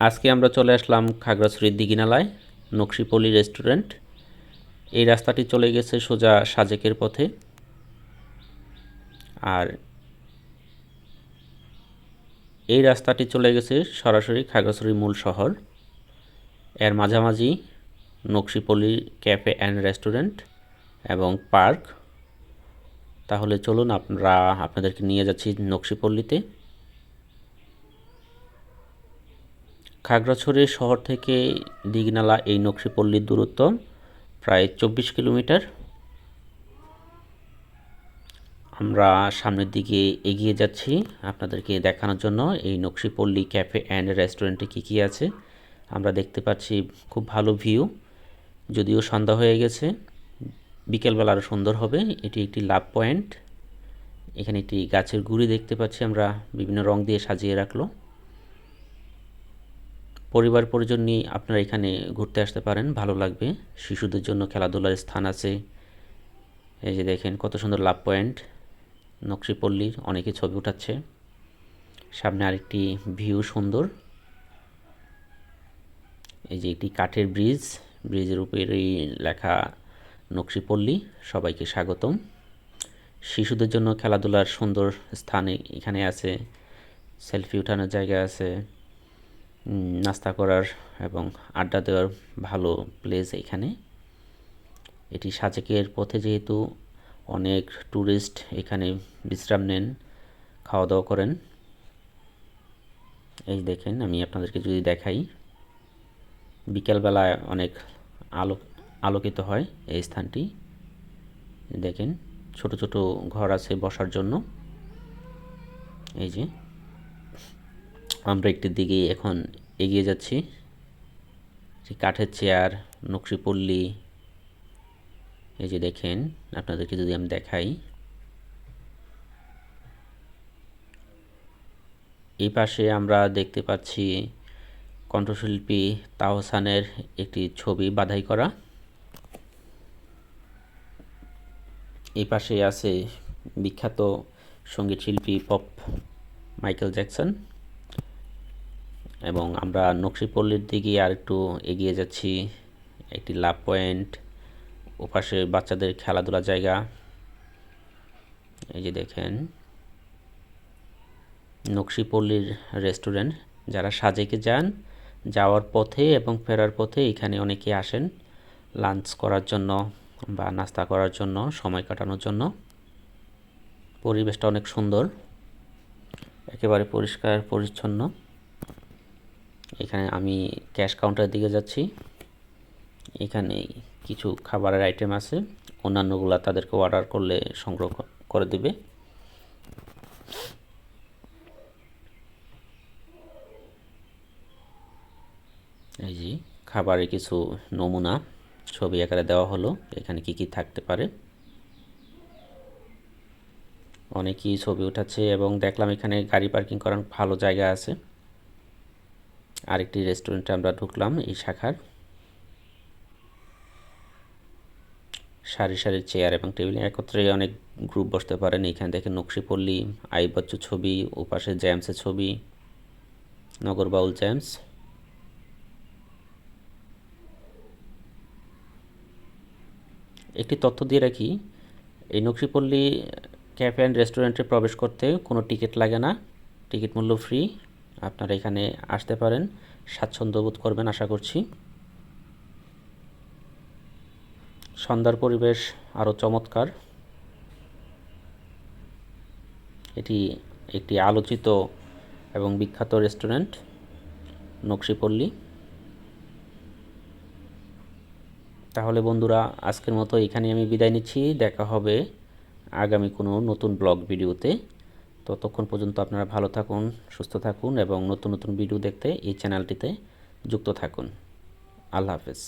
আজকে আমরা চলে আসলাম খাগড়াছড়ির দিঘিনালায়, নকশিপল্লী রেস্টুরেন্ট। এই রাস্তাটি চলে গেছে সোজা সাজেকের পথে। আর এই রাস্তাটি চলে গেছে সরাসরি খাগড়াছড়ির মূল শহর। এর মাঝামাঝি নকশিপল্লী ক্যাফে অ্যান্ড রেস্টুরেন্ট এবং পার্ক। তাহলে চলুন আমরা আপনাদেরকে নিয়ে যাচ্ছি নকশিপল্লীতে। খাগড়াছড়ি শহর থেকে দিঘনালা এই নকশিপল্লীর দূরত্ব প্রায় চব্বিশ কিলোমিটার। আমরা সামনের দিকে এগিয়ে যাচ্ছি আপনাদেরকে দেখানোর জন্য। এই নকশিপল্লী ক্যাফে অ্যান্ড রেস্টুরেন্টে কী কী আছে? আমরা দেখতে পাচ্ছি খুব ভালো ভিউ। যদিও সন্ধ্যা হয়ে গেছে, বিকেলবেলা আরও সুন্দর হবে। এটি একটি লাভ পয়েন্ট। এখানে একটি গাছের গুড়ি দেখতে পাচ্ছি আমরা। বিভিন্ন রং দিয়ে সাজিয়ে রাখল। পরিবার পরিজন নিয়ে আপনারা এখানে ঘুরতে আসতে পারেন, ভালো লাগবে। শিশুদের জন্য খেলাধুলার স্থান আছে। এই যে দেখেন, কত সুন্দর লাভ পয়েন্ট। নকশিপল্লীর অনেকে ছবি উঠাচ্ছে। সামনে আরেকটি ভিউ সুন্দর। এই যে একটি কাঠের ব্রিজ, ব্রিজের উপরেই লেখা নকশিপল্লী, সবাইকে স্বাগতম। শিশুদের জন্য খেলাধুলার সুন্দর স্থানে এখানে আছে, সেলফি উঠানোর জায়গা আছে। নাস্তা করার এবং আড্ডা দেওয়ার ভালো প্লেস এখানে এটি সাজেকের পথে যেহেতু অনেক ট্যুরিস্ট এখানে বিশ্রাম নেন খাওয়া দাওয়া করেন। এই দেখেন, আমি আপনাদেরকে যদি দেখাই, বিকেলবেলায় অনেক আলো, আলোকিত হয় এই স্থানটি। দেখেন, ছোট ছোট ঘর আছে বসার জন্য। এই যে। আমরা একটির দিকে এখন এগিয়ে যাচ্ছি। কাঠের চেয়ার নকশিপল্লী এই যে দেখেন, আপনাদেরকে যদি আমি দেখাই। এই পাশে আমরা দেখতে পাচ্ছি কণ্ঠশিল্পী তাহসানের একটি ছবি বাধাই করা। এই পাশে আছে বিখ্যাত সংগীত শিল্পী পপ মাইকেল জ্যাকসন। এবং আমরা নকশিপল্লির দিকে আর একটু এগিয়ে যাচ্ছি। একটি লাভ পয়েন্ট ওপাশে বাচ্চাদের খেলাধুলা জায়গা। এই যে দেখেন, নকশিপল্লির রেস্টুরেন্ট যারা সাজেকে যান, যাওয়ার পথে এবং ফেরার পথে এখানে অনেকে আসেন লাঞ্চ করার জন্য বা নাস্তা করার জন্য, সময় কাটানোর জন্য। পরিবেশটা অনেক সুন্দর, একেবারে পরিষ্কার, পরিচ্ছন্ন। এখানে আমি ক্যাশ কাউন্টারের দিকে যাচ্ছি। এখানে কিছু খাবারের আইটেম আছে। অন্যান্যগুলো তাদেরকে অর্ডার করলে সংগ্রহ করে দেবে। এই যে খাবারের কিছু নমুনা, ছবি আকারে দেওয়া হলো। এখানে কি কি থাকতে পারে? অনেকেই ছবি উঠাচ্ছে এবং দেখলাম এখানে গাড়ি পার্কিং করার ভালো জায়গা আছে। আরেকটি রেস্টুরেন্টে আমরা ঢুকলাম এই শাখার। সারি সারি চেয়ার এবং টেবিল একত্রে অনেক গ্রুপ বসতে পারেন। এখানে দেখেন নকশিপল্লী আইবাচ্চু ছবি, ওপাশে জ্যামসের ছবি নগরবাউল জ্যামস। একটি তথ্য দিয়ে রাখি, এই নকশিপল্লী ক্যাফে অ্যান্ড রেস্টুরেন্টে প্রবেশ করতে কোনো টিকিট লাগে না, টিকিট মূল্য ফ্রি। আপনারা এখানে আসতে পারেন। স্বাচ্ছন্দ্য বোধ করবেন, আশা করছি। সন্ধ্যার পরিবেশ আরও চমৎকার। এটি একটি আলোচিত এবং বিখ্যাত রেস্টুরেন্ট, নকশিপল্লী। তাহলে বন্ধুরা, আজকের মতো এখানে আমি বিদায় নিচ্ছি। দেখা হবে আগামী কোনো নতুন ব্লগ ভিডিওতে। ততক্ষণ পর্যন্ত আপনারা ভালো থাকুন, সুস্থ থাকুন এবং নতুন নতুন ভিডিও দেখতে এই চ্যানেলটিতে যুক্ত থাকুন। আল্লাহ হাফেজ।